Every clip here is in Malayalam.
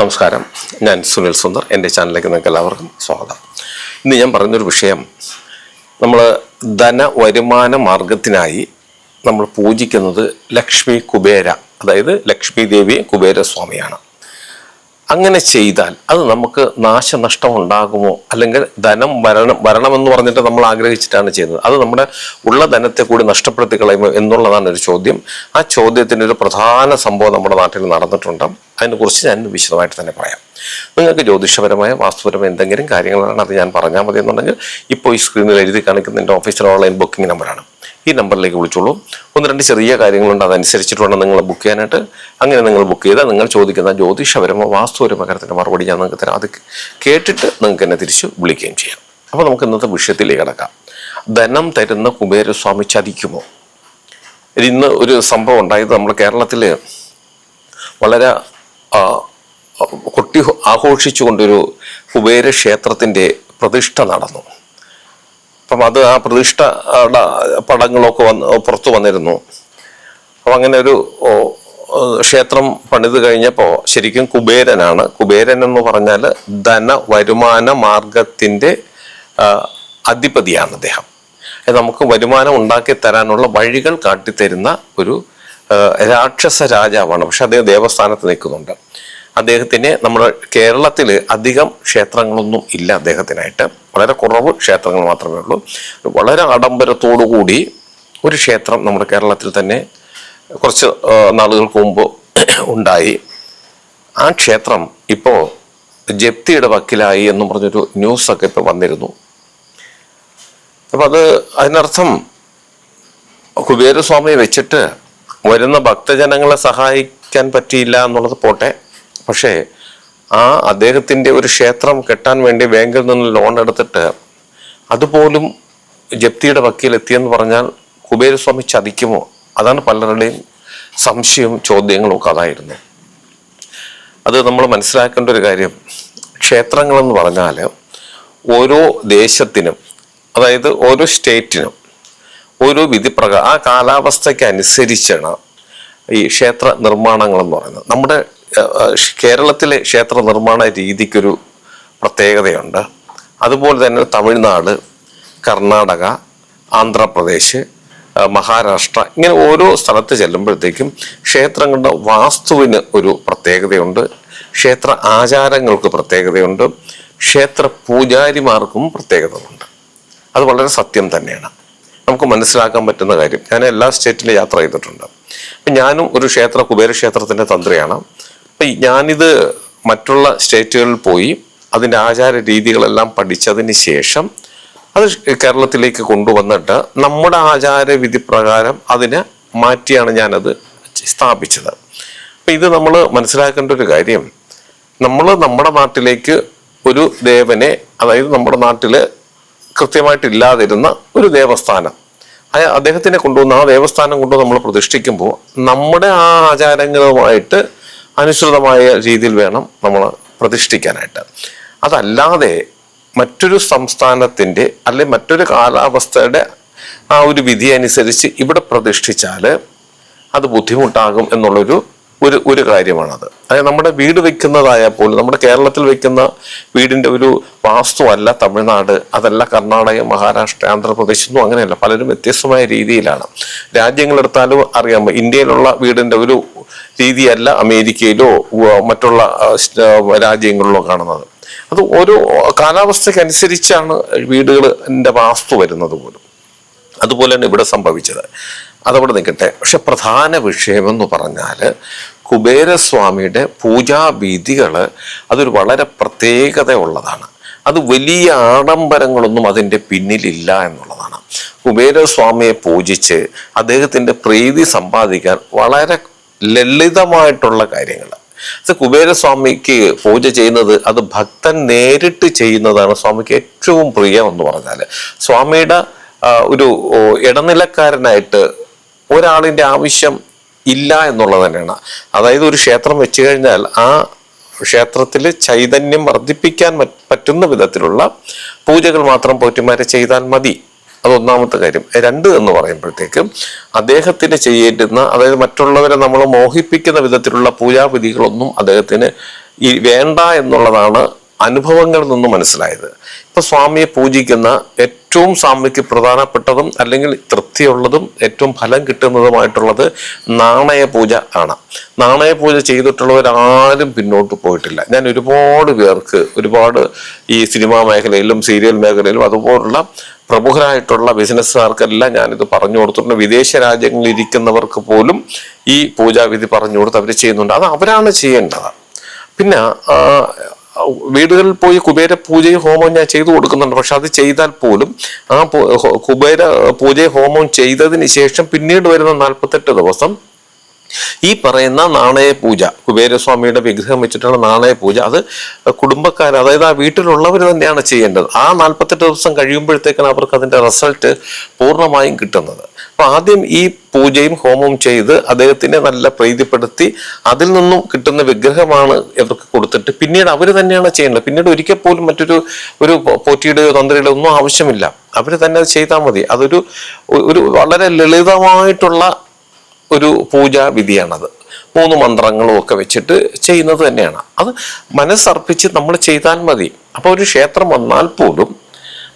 നമസ്കാരം. ഞാൻ സുനിൽ സുന്ദർ. എന്റെ ചാനലിലേക്ക് നിങ്ങൾക്ക് എല്ലാവർക്കും സ്വാഗതം. ഇന്ന് ഞാൻ പറയുന്നൊരു വിഷയം. നമ്മൾ ധന വരുമാന മാർഗത്തിനായി നമ്മൾ പൂജിക്കുന്നത് ലക്ഷ്മി കുബേര. അതായത് ലക്ഷ്മി ദേവി കുബേരസ്വാമിയാണ്. അങ്ങനെ ചെയ്താൽ അത് നമുക്ക് നാശനഷ്ടം ഉണ്ടാകുമോ അല്ലെങ്കിൽ ധനം വരണം വരണമെന്ന് പറഞ്ഞിട്ട് നമ്മൾ ആഗ്രഹിച്ചിട്ടാണ് ചെയ്യുന്നത്. അത് നമ്മുടെ ഉള്ള ധനത്തെ കൂടി നഷ്ടപ്പെടുത്തി കളയുമോ എന്നുള്ളതാണ് ഒരു ചോദ്യം. ആ ചോദ്യത്തിന്റെ ഒരു പ്രധാന സംഭവം നമ്മുടെ നാട്ടിൽ നടന്നിട്ടുണ്ട്. അതിനെക്കുറിച്ച് ഞാൻ വിശദമായിട്ട് തന്നെ പറയാം. നിങ്ങൾക്ക് ജ്യോതിഷപരമായ വാസ്തുപരമായ എന്തെങ്കിലും കാര്യങ്ങളാണ് അത് ഞാൻ പറഞ്ഞാൽ മതി എന്നുണ്ടെങ്കിൽ ഇപ്പോൾ ഈ സ്ക്രീനിൽ എഴുതി കാണിക്കുന്ന എന്റെ ഓഫീസിലെ ഓൺലൈൻ ബുക്കിംഗ് നമ്പറാണ് ഈ നമ്പറിലേക്ക് വിളിച്ചോളൂ. ഒന്ന് രണ്ട് ചെറിയ കാര്യങ്ങളുണ്ട്. അതനുസരിച്ചിട്ട് വേണം നിങ്ങൾ ബുക്ക് ചെയ്യാനായിട്ട്. അങ്ങനെ നിങ്ങൾ ബുക്ക് ചെയ്താൽ നിങ്ങൾ ചോദിക്കുന്ന ജ്യോതിഷപരമോ വാസ്തുപരമോ കാര്യത്തിന്റെ മറുപടി ഞാൻ നിങ്ങൾക്ക് തരാം. അത് കേട്ടിട്ട് നിങ്ങൾക്ക് എന്നെ തിരിച്ച് വിളിക്കുകയും ചെയ്യാം. അപ്പോൾ നമുക്ക് ഇന്നത്തെ വിഷയത്തിലേക്ക് കിടക്കാം. ധനം തരുന്ന കുബേരസ്വാമി ചതിക്കുമോ? ഇന്ന് ഒരു സംഭവം ഉണ്ടായത് നമ്മൾ കേരളത്തിൽ വളരെ കൊട്ടി ആഘോഷിച്ചുകൊണ്ടൊരു കുബേര ക്ഷേത്രത്തിന്റെ പ്രതിഷ്ഠ നടന്നു. അപ്പം അത് ആ പ്രതിഷ്ഠ പടങ്ങളൊക്കെ വന്ന് പുറത്തു വന്നിരുന്നു. അപ്പം അങ്ങനെ ഒരു ക്ഷേത്രം പണിത് കഴിഞ്ഞപ്പോൾ ശരിക്കും കുബേരനാണ്. കുബേരൻ എന്ന് പറഞ്ഞാൽ ധന വരുമാന മാർഗത്തിന്റെ അധിപതിയാണ് അദ്ദേഹം. നമുക്ക് വരുമാനം ഉണ്ടാക്കി തരാനുള്ള വഴികൾ കാട്ടിത്തരുന്ന ഒരു രാക്ഷസ രാജാവാണ്. പക്ഷെ അദ്ദേഹം ദേവസ്ഥാനത്ത് നിൽക്കുന്നുണ്ട്. അദ്ദേഹത്തിന് നമ്മുടെ കേരളത്തിൽ അധികം ക്ഷേത്രങ്ങളൊന്നും ഇല്ല അദ്ദേഹത്തിനായിട്ട്. വളരെ കുറവ് ക്ഷേത്രങ്ങൾ മാത്രമേ ഉള്ളൂ. വളരെ ആഡംബരത്തോടു കൂടി ഒരു ക്ഷേത്രം നമ്മുടെ കേരളത്തിൽ തന്നെ കുറച്ച് നാളുകൾക്ക് മുമ്പ് ഉണ്ടായി. ആ ക്ഷേത്രം ഇപ്പോൾ ജപ്തിയുടെ വക്കിലായി എന്ന് പറഞ്ഞൊരു ന്യൂസൊക്കെ ഇപ്പോൾ വന്നിരുന്നു. അപ്പം അത് അതിനർത്ഥം കുബേരസ്വാമിയെ വെച്ചിട്ട് വരുന്ന ഭക്തജനങ്ങളെ സഹായിക്കാൻ പറ്റിയില്ല എന്നുള്ളത് പോട്ടെ. പക്ഷേ ആ അദ്ദേഹത്തിന്റെ ഒരു ക്ഷേത്രം കെട്ടാൻ വേണ്ടി ബാങ്കിൽ നിന്ന് ലോൺ എടുത്തിട്ട് അതുപോലും ജപ്തിയുടെ വക്കീലെത്തിയെന്ന് പറഞ്ഞാൽ കുബേരസ്വാമി ചതിക്കുമോ? അതാണ് പലരുടെയും സംശയവും ചോദ്യങ്ങളും ഒക്കെ അതായിരുന്നു. അത് നമ്മൾ മനസ്സിലാക്കേണ്ട ഒരു കാര്യം ക്ഷേത്രങ്ങളെന്ന് പറഞ്ഞാൽ ഓരോ ദേശത്തിനും അതായത് ഓരോ സ്റ്റേറ്റിനും ഓരോ വിധിപ്രകാരം ആ കാലാവസ്ഥയ്ക്ക് അനുസരിച്ചാണ് ഈ ക്ഷേത്ര നിർമ്മാണങ്ങൾ എന്ന് പറയുന്നത്. നമ്മുടെ കേരളത്തിലെ ക്ഷേത്ര നിർമ്മാണ രീതിക്കൊരു പ്രത്യേകതയുണ്ട്. അതുപോലെ തന്നെ തമിഴ്നാട് കർണാടക ആന്ധ്രാപ്രദേശ് മഹാരാഷ്ട്ര ഇങ്ങനെ ഓരോ സ്ഥലത്ത് ചെല്ലുമ്പോഴത്തേക്കും ക്ഷേത്രങ്ങളുടെ വാസ്തുവിന് ഒരു പ്രത്യേകതയുണ്ട്. ക്ഷേത്ര ആചാരങ്ങൾക്ക് പ്രത്യേകതയുണ്ട്. ക്ഷേത്ര പൂജാരിമാർക്കും പ്രത്യേകതയുണ്ട്. അത് വളരെ സത്യം തന്നെയാണ്. നമുക്ക് മനസ്സിലാക്കാൻ പറ്റുന്ന കാര്യം. ഞാൻ എല്ലാ സ്റ്റേറ്റിലും യാത്ര ചെയ്തിട്ടുണ്ട്. അപ്പം ഞാനും ഒരു ക്ഷേത്ര കുബേരക്ഷേത്രത്തിന്റെ തന്ത്രിയാണ്. ഞാനിത് മറ്റുള്ള സ്റ്റേറ്റുകളിൽ പോയി അതിന്റെ ആചാര രീതികളെല്ലാം പഠിച്ചതിന് ശേഷം അത് കേരളത്തിലേക്ക് കൊണ്ടുവന്നിട്ട് നമ്മുടെ ആചാര വിധി പ്രകാരം അതിനെ മാറ്റിയാണ് ഞാനത് സ്ഥാപിച്ചത്. അപ്പം ഇത് നമ്മൾ മനസ്സിലാക്കേണ്ട ഒരു കാര്യം. നമ്മൾ നമ്മുടെ നാട്ടിലേക്ക് ഒരു ദേവനെ അതായത് നമ്മുടെ നാട്ടിൽ കൃത്യമായിട്ടില്ലാതിരുന്ന ഒരു ദേവസ്ഥാനം. അദ്ദേഹത്തിനെ കൊണ്ടുവന്ന് ആ ദേവസ്ഥാനം കൊണ്ട് നമ്മൾ പ്രതിഷ്ഠിക്കുമ്പോൾ നമ്മുടെ ആ ആചാരങ്ങളുമായിട്ട് അനുസൃതമായ രീതിയിൽ വേണം നമ്മൾ പ്രതിഷ്ഠിക്കാനായിട്ട്. അതല്ലാതെ മറ്റൊരു സംസ്ഥാനത്തിന്റെ അല്ലെ മറ്റൊരു കാലാവസ്ഥയുടെ ആ ഒരു വിധി അനുസരിച്ച് ഇവിടെ പ്രതിഷ്ഠിച്ചാൽ അത് ബുദ്ധിമുട്ടാകും എന്നുള്ളൊരു ഒരു ഒരു കാര്യമാണത്. അതായത് നമ്മുടെ വീട് വെക്കുന്നതായ പോലും നമ്മുടെ കേരളത്തിൽ വെക്കുന്ന വീടിന്റെ ഒരു വാസ്തു അല്ല തമിഴ്നാട് അതല്ല കർണാടക മഹാരാഷ്ട്ര ആന്ധ്രാപ്രദേശ് ഒന്നും അങ്ങനെയല്ല. പലരും വ്യത്യസ്തമായ രീതിയിലാണ്. രാജ്യങ്ങളെടുത്താലും അറിയാമോ ഇന്ത്യയിലുള്ള വീടിന്റെ ഒരു രീതിയല്ല അമേരിക്കയിലോ മറ്റുള്ള രാജ്യങ്ങളിലോ കാണുന്നത്. അത് ഓരോ കാലാവസ്ഥക്കനുസരിച്ചാണ് വീടുകളിന്റെ വാസ്തു വരുന്നത് പോലും. അതുപോലെയാണ് ഇവിടെ സംഭവിച്ചത്. അതവിടെ നിൽക്കട്ടെ. പക്ഷെ പ്രധാന വിഷയമെന്ന് പറഞ്ഞാൽ കുബേരസ്വാമിയുടെ പൂജാവിധികൾ അതൊരു വളരെ പ്രത്യേകത ഉള്ളതാണ് അത് വലിയ ആഡംബരങ്ങളൊന്നും അതിന്റെ പിന്നിലില്ല എന്നുള്ളതാണ്. കുബേരസ്വാമിയെ പൂജിച്ച് അദ്ദേഹത്തിന്റെ പ്രീതി സമ്പാദിക്കാൻ വളരെ ലളിതമായിട്ടുള്ള കാര്യങ്ങൾ. അത് കുബേരസ്വാമിക്ക് പൂജ ചെയ്യുന്നത് അത് ഭക്തൻ നേരിട്ട് ചെയ്യുന്നതാണ് സ്വാമിക്ക് ഏറ്റവും പ്രിയം എന്ന് പറഞ്ഞാൽ സ്വാമിയുടെ ഒരു ഇടനിലക്കാരനായിട്ട് ഒരാളിന്റെ ആവശ്യം ഇല്ല എന്നുള്ളത് തന്നെയാണ്. അതായത് ഒരു ക്ഷേത്രം വെച്ച് കഴിഞ്ഞാൽ ആ ക്ഷേത്രത്തിൽ ചൈതന്യം വർദ്ധിപ്പിക്കാൻ പറ്റുന്ന വിധത്തിലുള്ള പൂജകൾ മാത്രം പോറ്റിമാരെ ചെയ്താൽ മതി. അതൊന്നാമത്തെ കാര്യം. രണ്ട് എന്ന് പറയുമ്പോഴത്തേക്കും അദ്ദേഹത്തിന് ചെയ്യേണ്ടുന്ന അതായത് മറ്റുള്ളവരെ നമ്മൾ മോഹിപ്പിക്കുന്ന വിധത്തിലുള്ള പൂജാവിധികളൊന്നും അദ്ദേഹത്തിന് ഈ വേണ്ട എന്നുള്ളതാണ് അനുഭവങ്ങളിൽ നിന്ന് മനസ്സിലായത്. ഇപ്പൊ സ്വാമിയെ പൂജിക്കുന്ന ഏറ്റവും സ്വാമിക്ക് പ്രധാനപ്പെട്ടതും അല്ലെങ്കിൽ തൃപ്തിയുള്ളതും ഏറ്റവും ഫലം കിട്ടുന്നതുമായിട്ടുള്ളത് നാണയ പൂജ ആണ്. നാണയ പൂജ ചെയ്തിട്ടുള്ളവരാരും പിന്നോട്ട് പോയിട്ടില്ല. ഞാൻ ഒരുപാട് പേർക്ക് ഒരുപാട് ഈ സിനിമാ മേഖലയിലും സീരിയൽ മേഖലയിലും അതുപോലുള്ള പ്രമുഖരായിട്ടുള്ള ബിസിനസ്സുകാർക്കെല്ലാം ഞാനിത് പറഞ്ഞു കൊടുത്തിട്ടുണ്ട്. വിദേശ രാജ്യങ്ങളിൽ ഇരിക്കുന്നവർക്ക് പോലും ഈ പൂജാവിധി പറഞ്ഞു കൊടുത്ത് അവർ ചെയ്യുന്നുണ്ട്. അത് അവരാണ് ചെയ്യേണ്ടത്. പിന്നെ വീടുകളിൽ പോയി കുബേര പൂജയും ഹോമവും ഞാൻ ചെയ്തു കൊടുക്കുന്നുണ്ട്. പക്ഷെ അത് ചെയ്താൽ പോലും ആ കുബേര പൂജയും ഹോമവും ചെയ്തതിന് ശേഷം പിന്നീട് വരുന്ന നാൽപ്പത്തെട്ട് ദിവസം ഈ പറയുന്ന നാണയ പൂജ കുബേരസ്വാമിയുടെ വിഗ്രഹം വെച്ചിട്ടുള്ള നാണയ പൂജ അത് കുടുംബക്കാർ അതായത് ആ വീട്ടിലുള്ളവർ തന്നെയാണ് ചെയ്യേണ്ടത്. ആ നാൽപ്പത്തെട്ട് ദിവസം കഴിയുമ്പോഴത്തേക്കാണ് അവർക്ക് അതിന്റെ റിസൾട്ട് പൂർണമായും കിട്ടുന്നത്. അപ്പൊ ആദ്യം ഈ പൂജയും ഹോമവും ചെയ്ത് അദ്ദേഹത്തിനെ നല്ല പ്രീതിപ്പെടുത്തി അതിൽ നിന്നും കിട്ടുന്ന വിഗ്രഹമാണ് ഇവർക്ക് കൊടുത്തിട്ട് പിന്നീട് അവർ തന്നെയാണ് ചെയ്യേണ്ടത്. പിന്നീട് ഒരിക്കൽ പോലും മറ്റൊരു ഒരു പോറ്റിയുടെയോ തന്ത്രിയുടെയോ ഒന്നും ആവശ്യമില്ല. അവർ തന്നെ അത് ചെയ്താൽ മതി. അതൊരു ഒരു വളരെ ലളിതമായിട്ടുള്ള ഒരു പൂജാ വിധിയാണത്. മൂന്ന് മന്ത്രങ്ങളും ഒക്കെ വെച്ചിട്ട് ചെയ്യുന്നത് തന്നെയാണ്. അത് മനസ്സർപ്പിച്ച് നമ്മൾ ചെയ്താൽ മതി. അപ്പോൾ ഒരു ക്ഷേത്രം വന്നാൽ പോലും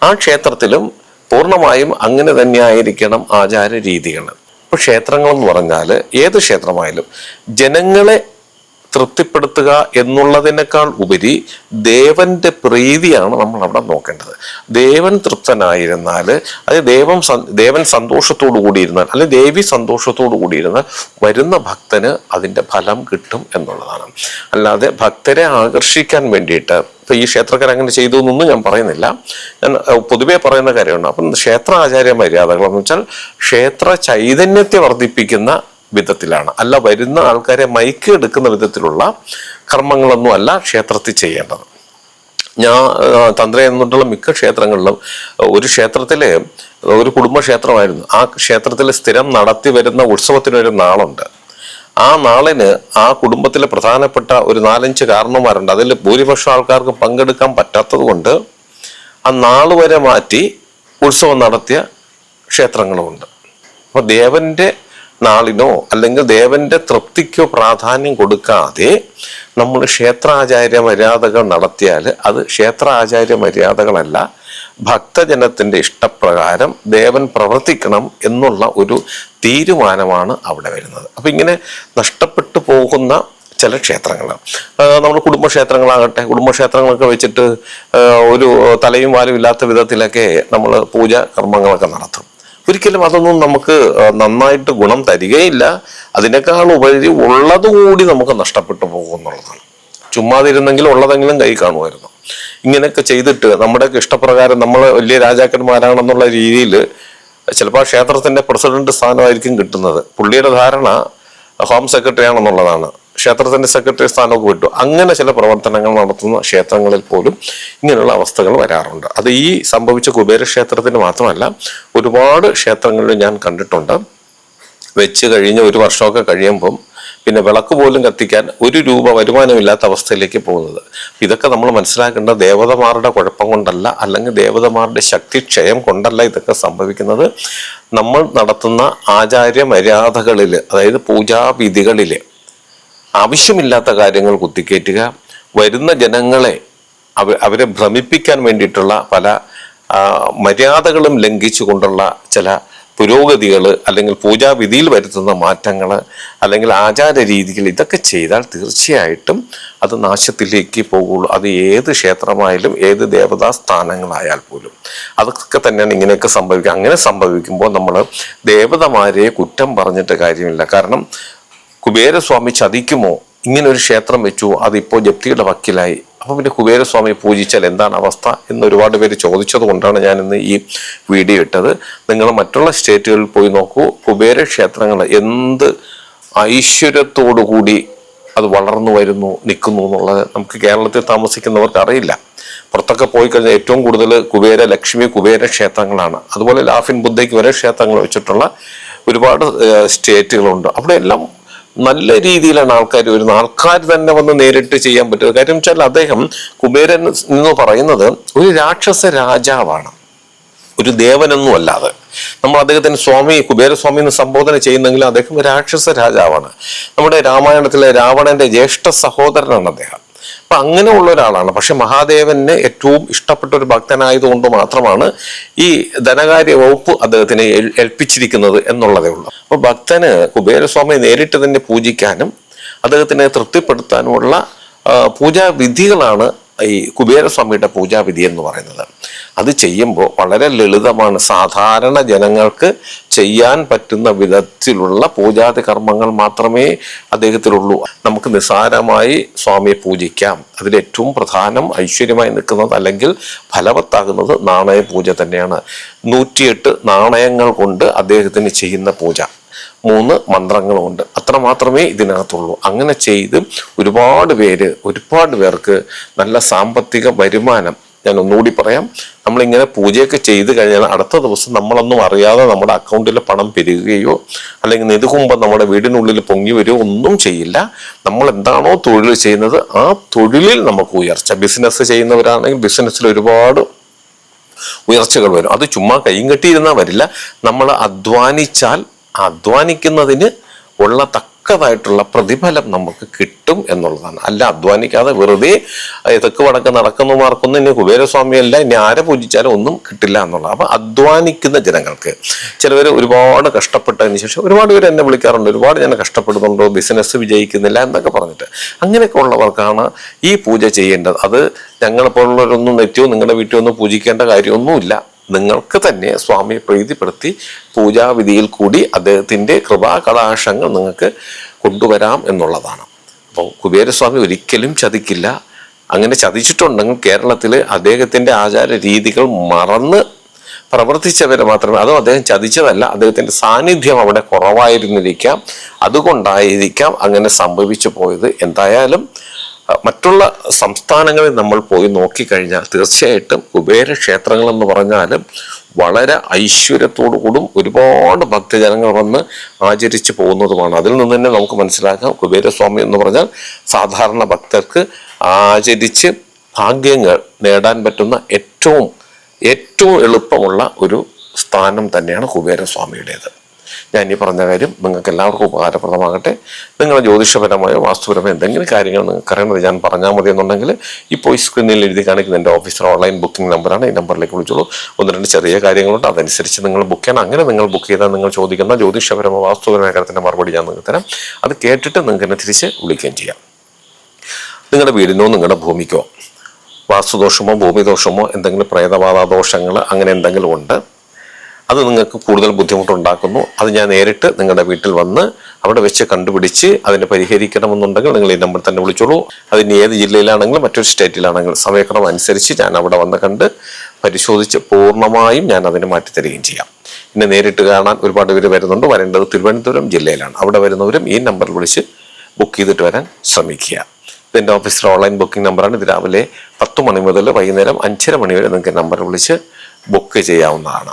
ആ ക്ഷേത്രത്തിലും പൂർണമായും അങ്ങനെ തന്നെ ആയിരിക്കണം ആചാര രീതികൾ ഇപ്പോൾ ക്ഷേത്രങ്ങളെന്ന് പറഞ്ഞാൽ ഏത് ക്ഷേത്രമായാലും ജനങ്ങളെ തൃപ്തിപ്പെടുത്തുക എന്നുള്ളതിനേക്കാൾ ഉപരി ദേവന്റെ പ്രീതിയാണ് നമ്മൾ അവിടെ നോക്കേണ്ടത്. ദേവൻ തൃപ്തനായിരുന്നാൽ അത് ദേവം സ- ദേവൻ സന്തോഷത്തോടു കൂടിയിരുന്നാൽ അല്ലെങ്കിൽ ദേവി സന്തോഷത്തോടു കൂടിയിരുന്നാൽ വരുന്ന ഭക്തന് അതിന്റെ ഫലം കിട്ടും എന്നുള്ളതാണ്. അല്ലാതെ ഭക്തരെ ആകർഷിക്കാൻ വേണ്ടിയിട്ട് ഇപ്പൊ ഈ ക്ഷേത്രക്കാർ അങ്ങനെ ചെയ്തു എന്നൊന്നും ഞാൻ പറയുന്നില്ല. ഞാൻ പൊതുവേ പറയുന്ന കാര്യമാണ് അപ്പം ക്ഷേത്ര ആചാര്യ മര്യാദകൾ എന്ന് വെച്ചാൽ ക്ഷേത്ര ചൈതന്യത്തെ വർദ്ധിപ്പിക്കുന്ന വിധത്തിലാണ്. അല്ല വരുന്ന ആൾക്കാരെ മയക്കി എടുക്കുന്ന വിധത്തിലുള്ള കർമ്മങ്ങളൊന്നും അല്ല ക്ഷേത്രത്തിൽ ചെയ്യേണ്ടത്. ഞാൻ തന്ത്രയെന്നുള്ള മിക്ക ക്ഷേത്രങ്ങളിലും ഒരു ക്ഷേത്രത്തിലെ ഒരു കുടുംബക്ഷേത്രമായിരുന്നു. ആ ക്ഷേത്രത്തിൽ സ്ഥിരം നടത്തി വരുന്ന ഉത്സവത്തിനൊരു നാളുണ്ട്. ആ നാളിന് ആ കുടുംബത്തിലെ പ്രധാനപ്പെട്ട ഒരു നാലഞ്ച് കാരണന്മാരുണ്ട് അതിൽ ഭൂരിപക്ഷം ആൾക്കാർക്ക് പങ്കെടുക്കാൻ പറ്റാത്തത് കൊണ്ട് ആ നാൾ വരെ മാറ്റി ഉത്സവം നടത്തിയ ക്ഷേത്രങ്ങളുമുണ്ട്. അപ്പോൾ ദേവന്റെ നാളിനോ അല്ലെങ്കിൽ ദേവന്റെ തൃപ്തിക്കോ പ്രാധാന്യം കൊടുക്കാതെ നമ്മൾ ക്ഷേത്രാചാര്യ മര്യാദകൾ നടത്തിയാൽ അത് ക്ഷേത്രാചാര്യ മര്യാദകളല്ല ഭക്തജനത്തിന്റെ ഇഷ്ടപ്രകാരം ദേവൻ പ്രവർത്തിക്കണം എന്നുള്ള ഒരു തീരുമാനമാണ് അവിടെ വരുന്നത്. അപ്പം ഇങ്ങനെ നഷ്ടപ്പെട്ടു പോകുന്ന ചില ക്ഷേത്രങ്ങൾ. നമ്മൾ കുടുംബക്ഷേത്രങ്ങളാകട്ടെ കുടുംബക്ഷേത്രങ്ങളൊക്കെ വെച്ചിട്ട് ഒരു തലയും വാലും ഇല്ലാത്ത വിധത്തിലൊക്കെ നമ്മൾ പൂജ കർമ്മങ്ങളൊക്കെ നടത്തും. ഒരിക്കലും അതൊന്നും നമുക്ക് നന്നായിട്ട് ഗുണം തരികയില്ല. അതിനേക്കാൾ ഉപരി ഉള്ളതുകൂടി നമുക്ക് നഷ്ടപ്പെട്ടു പോകും എന്നുള്ളതാണ് ചുമ്മാതിരുന്നെങ്കിൽ ഉള്ളതെങ്കിലും കൈ കാണുമായിരുന്നു. ഇങ്ങനെയൊക്കെ ചെയ്തിട്ട് നമ്മുടെയൊക്കെ ഇഷ്ടപ്രകാരം നമ്മൾ വലിയ രാജാക്കന്മാരാണെന്നുള്ള രീതിയിൽ ചിലപ്പോൾ ക്ഷേത്രത്തിന്റെ പ്രസിഡന്റ് സ്ഥാനമായിരിക്കും കിട്ടുന്നത്. പുള്ളിയുടെ ധാരണ ഹോം സെക്രട്ടറി ആണെന്നുള്ളതാണ് ക്ഷേത്രത്തിന്റെ സെക്രട്ടറി സ്ഥാനമൊക്കെ വിട്ടു. അങ്ങനെ ചില പ്രവർത്തനങ്ങൾ നടത്തുന്ന ക്ഷേത്രങ്ങളിൽ പോലും ഇങ്ങനെയുള്ള അവസ്ഥകൾ വരാറുണ്ട്. അത് ഈ സംഭവിച്ച കുബേര ക്ഷേത്രത്തിന് മാത്രമല്ല ഒരുപാട് ക്ഷേത്രങ്ങളിൽ ഞാൻ കണ്ടിട്ടുണ്ട്. വെച്ച് കഴിഞ്ഞ് ഒരു വർഷമൊക്കെ കഴിയുമ്പം പിന്നെ വിളക്ക് പോലും കത്തിക്കാൻ ഒരു രൂപ വരുമാനമില്ലാത്ത അവസ്ഥയിലേക്ക് പോകുന്നത്. ഇതൊക്കെ നമ്മൾ മനസ്സിലാക്കേണ്ട ദേവതമാരുടെ കുഴപ്പം കൊണ്ടല്ല അല്ലെങ്കിൽ ദേവതമാരുടെ ശക്തി ക്ഷയം കൊണ്ടല്ല ഇതൊക്കെ സംഭവിക്കുന്നത്. നമ്മൾ നടത്തുന്ന ആചാര്യ മര്യാദകളിൽ അതായത് പൂജാവിധികളിൽ ആവശ്യമില്ലാത്ത കാര്യങ്ങൾ കുത്തിക്കയറ്റുക വരുന്ന ജനങ്ങളെ അവ അവരെ ഭ്രമിപ്പിക്കാൻ വേണ്ടിയിട്ടുള്ള പല മര്യാദകളും ലംഘിച്ചുകൊണ്ടുള്ള ചില പുരോഗതികൾ അല്ലെങ്കിൽ പൂജാവിധിയിൽ വരുത്തുന്ന മാറ്റങ്ങൾ അല്ലെങ്കിൽ ആചാര രീതികൾ ഇതൊക്കെ ചെയ്താൽ തീർച്ചയായിട്ടും അത് നാശത്തിലേക്ക് പോകുള്ളൂ. അത് ഏത് ക്ഷേത്രമായാലും ഏത് ദേവതാ സ്ഥാനങ്ങളായാൽ പോലും. അതൊക്കെ തന്നെയാണ് ഇങ്ങനെയൊക്കെ സംഭവിക്കുക. അങ്ങനെ സംഭവിക്കുമ്പോൾ നമ്മൾ ദേവതമാരെ കുറ്റം പറഞ്ഞിട്ട് കാര്യമില്ല. കാരണം കുബേരസ്വാമി ചതിക്കുമോ? ഇങ്ങനെ ഒരു ക്ഷേത്രം വെച്ചു അതിപ്പോൾ ജപ്തിയുടെ വക്കിലായി. അപ്പൊ പിന്നെ കുബേരസ്വാമി പൂജിച്ചാൽ എന്താണ് അവസ്ഥ എന്ന് ഒരുപാട് പേര് ചോദിച്ചത് കൊണ്ടാണ് ഞാൻ ഇന്ന് ഈ വീഡിയോ ഇട്ടത്. നിങ്ങൾ മറ്റുള്ള സ്റ്റേറ്റുകളിൽ പോയി നോക്കൂ കുബേര ക്ഷേത്രങ്ങൾ എന്ത് ഐശ്വര്യത്തോടു കൂടി അത് വളർന്നു വരുന്നു നിൽക്കുന്നു എന്നുള്ളത് നമുക്ക് കേരളത്തിൽ താമസിക്കുന്നവർക്ക് അറിയില്ല. പുറത്തൊക്കെ പോയി കഴിഞ്ഞാൽ ഏറ്റവും കൂടുതൽ കുബേര ലക്ഷ്മി കുബേര ക്ഷേത്രങ്ങളാണ്. അതുപോലെ ലാഫിൻ ബുദ്ധയ്ക്ക് വരെ ക്ഷേത്രങ്ങൾ വെച്ചിട്ടുള്ള ഒരുപാട് സ്റ്റേറ്റുകളുണ്ട്. അവിടെ എല്ലാം നല്ല രീതിയിലാണ് ആൾക്കാർ വരുന്നത്. ആൾക്കാർ തന്നെ വന്ന് നേരിട്ട് ചെയ്യാൻ പറ്റുന്നത്. കാര്യം വെച്ചാൽ അദ്ദേഹം കുബേരൻ എന്ന് പറയുന്നത് ഒരു രാക്ഷസ രാജാവാണ്. ഒരു ദേവനൊന്നും അല്ലാതെ. നമ്മൾ അദ്ദേഹത്തിന് സ്വാമി കുബേരസ്വാമി എന്ന് സംബോധന ചെയ്യുന്നെങ്കിലും അദ്ദേഹം രാക്ഷസ രാജാവാണ്. നമ്മുടെ രാമായണത്തിലെ രാവണന്റെ ജ്യേഷ്ഠ സഹോദരനാണ് അദ്ദേഹം. അപ്പൊ അങ്ങനെയുള്ള ഒരാളാണ് പക്ഷെ മഹാദേവന് ഏറ്റവും ഇഷ്ടപ്പെട്ട ഒരു ഭക്തനായതുകൊണ്ട് മാത്രമാണ് ഈ ധനകാര്യ വകുപ്പ് അദ്ദേഹത്തിനെ ഏൽ- ഏൽപ്പിച്ചിരിക്കുന്നത് എന്നുള്ളതേ ഉള്ളൂ. അപ്പൊ ഭക്തന് കുബേരസ്വാമി നേരിട്ട് തന്നെ പൂജിക്കാനും അദ്ദേഹത്തിനെ തൃപ്തിപ്പെടുത്താനുമുള്ള പൂജാവിധികളാണ് ഈ കുബേരസ്വാമിയുടെ പൂജാവിധി എന്ന് പറയുന്നത്. അത് ചെയ്യുമ്പോൾ വളരെ ലളിതമാണ്. സാധാരണ ജനങ്ങൾക്ക് ചെയ്യാൻ പറ്റുന്ന വിധത്തിലുള്ള പൂജാതി കർമ്മങ്ങൾ മാത്രമേ അദ്ദേഹത്തിലുള്ളൂ. നമുക്ക് നിസ്സാരമായി സ്വാമിയെ പൂജിക്കാം. അതിലേറ്റവും പ്രധാനം ഐശ്വര്യമായി നിൽക്കുന്നത് അല്ലെങ്കിൽ ഫലവത്താകുന്നത് നാണയ പൂജ തന്നെയാണ്. നൂറ്റിയെട്ട് നാണയങ്ങൾ കൊണ്ട് അദ്ദേഹത്തിന് ചെയ്യുന്ന പൂജ. മൂന്ന് മന്ത്രങ്ങളുമുണ്ട്. അത്ര മാത്രമേ ഇതിനകത്തുള്ളൂ. അങ്ങനെ ചെയ്ത് ഒരുപാട് പേര് ഒരുപാട് പേർക്ക് നല്ല സാമ്പത്തിക വരുമാനം ഞാൻ ഒന്നുകൂടി പറയാം. നമ്മളിങ്ങനെ പൂജയൊക്കെ ചെയ്ത് കഴിഞ്ഞാൽ അടുത്ത ദിവസം നമ്മളൊന്നും അറിയാതെ നമ്മുടെ അക്കൗണ്ടിൽ പണം പെരുകുകയോ അല്ലെങ്കിൽ നെതുകുമ്പോൾ നമ്മുടെ വീടിനുള്ളിൽ പൊങ്ങി വരികയോ ഒന്നും ചെയ്യില്ല. നമ്മൾ എന്താണോ തൊഴിൽ ചെയ്യുന്നത് ആ തൊഴിലിൽ നമുക്ക് ഉയർച്ച. ബിസിനസ് ചെയ്യുന്നവരാണെങ്കിൽ ബിസിനസ്സിൽ ഒരുപാട് ഉയർച്ചകൾ വരും. അത് ചുമ്മാ കൈയും കെട്ടിയിരുന്നാൽ വരില്ല. നമ്മൾ അധ്വാനിച്ചാൽ അധ്വാനിക്കുന്നതിന് ഉള്ള തക്കതായിട്ടുള്ള പ്രതിഫലം നമുക്ക് കിട്ടും എന്നുള്ളതാണ്. അല്ല അധ്വാനിക്കാതെ വെറുതെ തെക്ക് വടക്ക് നടക്കുന്നവർക്കൊന്നും ഇനി കുബേരസ്വാമിയല്ല ഇനി ആരെ പൂജിച്ചാലും ഒന്നും കിട്ടില്ല എന്നുള്ളത് അപ്പൊ അധ്വാനിക്കുന്ന ജനങ്ങൾക്ക് ചിലവർ ഒരുപാട് കഷ്ടപ്പെട്ടതിന് ശേഷം ഒരുപാട് പേര് എന്നെ വിളിക്കാറുണ്ട്. ഒരുപാട് ഞാൻ കഷ്ടപ്പെടുന്നുണ്ടോ ബിസിനസ് വിജയിക്കുന്നില്ല എന്നൊക്കെ പറഞ്ഞിട്ട്. അങ്ങനെയൊക്കെ ഉള്ളവർക്കാണ് ഈ പൂജ ചെയ്യേണ്ടത്. അത് ഞങ്ങളെപ്പോലുള്ളവരൊന്നും നെറ്റിയോ നിങ്ങളുടെ വീട്ടിൽ ഒന്നും പൂജിക്കേണ്ട കാര്യമൊന്നുമില്ല. നിങ്ങൾക്ക് തന്നെ സ്വാമിയെ പ്രീതിപ്പെടുത്തി പൂജാവിധിയിൽ കൂടി അദ്ദേഹത്തിന്റെ കൃപാകടാശങ്ങൾ നിങ്ങൾക്ക് കൊണ്ടുവരാം എന്നുള്ളതാണ്. അപ്പോൾ കുബേരസ്വാമി ഒരിക്കലും ചതിക്കില്ല. അങ്ങനെ ചതിച്ചിട്ടുണ്ടെങ്കിൽ കേരളത്തിൽ അദ്ദേഹത്തിന്റെ ആചാര രീതികൾ മറന്ന് പ്രവർത്തിച്ചവരെ മാത്രമേ അതും അദ്ദേഹം ചതിച്ചതല്ല അദ്ദേഹത്തിന്റെ സാന്നിധ്യം അവിടെ കുറവായിരുന്നിരിക്കാം. അതുകൊണ്ടായിരിക്കാം അങ്ങനെ സംഭവിച്ചു പോയത്. എന്തായാലും മറ്റുള്ള സംസ്ഥാനങ്ങളിൽ നമ്മൾ പോയി നോക്കിക്കഴിഞ്ഞാൽ തീർച്ചയായിട്ടും കുബേര ക്ഷേത്രങ്ങൾ എന്ന് പറഞ്ഞാലും വളരെ ഐശ്വര്യത്തോടു കൂടും ഒരുപാട് ഭക്തജനങ്ങൾ വന്ന് ആചരിച്ചു പോകുന്നതുമാണ്. അതിൽ നിന്ന് തന്നെ നമുക്ക് മനസ്സിലാക്കാം കുബേരസ്വാമി എന്ന് പറഞ്ഞാൽ സാധാരണ ഭക്തർക്ക് ആചരിച്ച് ഭാഗ്യങ്ങൾ നേടാൻ പറ്റുന്ന ഏറ്റവും ഏറ്റവും എളുപ്പമുള്ള ഒരു സ്ഥാനം തന്നെയാണ് കുബേരസ്വാമിയുടേത്. ഞാൻ ഈ പറഞ്ഞ കാര്യം നിങ്ങൾക്ക് എല്ലാവർക്കും ഉപകാരപ്രദമാകട്ടെ. നിങ്ങളുടെ ജ്യോതിഷപരമായോ വാസ്തുപരമായോ എന്തെങ്കിലും കാര്യങ്ങൾ നിങ്ങൾക്ക് അറിയണത് ഞാൻ പറഞ്ഞാൽ മതി എന്നുണ്ടെങ്കിൽ ഇപ്പോൾ ഈ സ്ക്രീനിൽ എഴുതി കാണിക്കുന്ന എന്റെ ഓഫീസർ ഓൺലൈൻ ബുക്കിംഗ് നമ്പറാണ് ഈ നമ്പറിലേക്ക് വിളിച്ചോളൂ. ഒന്ന് രണ്ട് ചെറിയ കാര്യങ്ങളുണ്ട്. അതനുസരിച്ച് നിങ്ങൾ ബുക്ക് ചെയ്യണം. അങ്ങനെ നിങ്ങൾ ബുക്ക് ചെയ്താൽ നിങ്ങൾ ചോദിക്കുന്ന ജ്യോതിഷപരമോ വാസ്തുപരമായ കാര്യത്തിന്റെ മറുപടി ഞാൻ നിങ്ങൾക്ക് തരാം. അത് കേട്ടിട്ട് നിങ്ങൾക്ക് എന്നെ തിരിച്ച് വിളിക്കുകയും ചെയ്യാം. നിങ്ങളുടെ വീടിനോ നിങ്ങളുടെ ഭൂമിക്കോ വാസ്തുദോഷമോ ഭൂമിദോഷമോ എന്തെങ്കിലും പ്രേതബാധ ദോഷങ്ങൾ അങ്ങനെ എന്തെങ്കിലും ഉണ്ട്. അത് നിങ്ങൾക്ക് കൂടുതൽ ബുദ്ധിമുട്ടുണ്ടാക്കുന്നു. അത് ഞാൻ നേരിട്ട് നിങ്ങളുടെ വീട്ടിൽ വന്ന് അവിടെ വെച്ച് കണ്ടുപിടിച്ച് അതിനെ പരിഹരിക്കണമെന്നുണ്ടെങ്കിൽ നിങ്ങൾ ഈ നമ്പർ തന്നെ വിളിച്ചോളൂ. അതിന് ഏത് ജില്ലയിലാണെങ്കിലും മറ്റൊരു സ്റ്റേറ്റിലാണെങ്കിലും സമയക്രമം അനുസരിച്ച് ഞാൻ അവിടെ വന്ന് കണ്ട് പരിശോധിച്ച് പൂർണമായും ഞാൻ അതിന് മാറ്റിത്തരികയും ചെയ്യാം. പിന്നെ നേരിട്ട് കാണാൻ ഒരുപാട് പേര് വരുന്നുണ്ട്. വരേണ്ടത് തിരുവനന്തപുരം ജില്ലയിലാണ്. അവിടെ വരുന്നവരും ഈ നമ്പറിൽ വിളിച്ച് ബുക്ക് ചെയ്തിട്ട് വരാൻ ശ്രമിക്കുക. ഇതിന്റെ ഓഫീസിലെ ഓൺലൈൻ ബുക്കിംഗ് നമ്പറാണ്. ഇത് രാവിലെ പത്ത് മണി മുതൽ വൈകുന്നേരം അഞ്ചര മണി വരെ നിങ്ങൾക്ക് നമ്പർ വിളിച്ച് ബുക്ക് ചെയ്യാവുന്നതാണ്.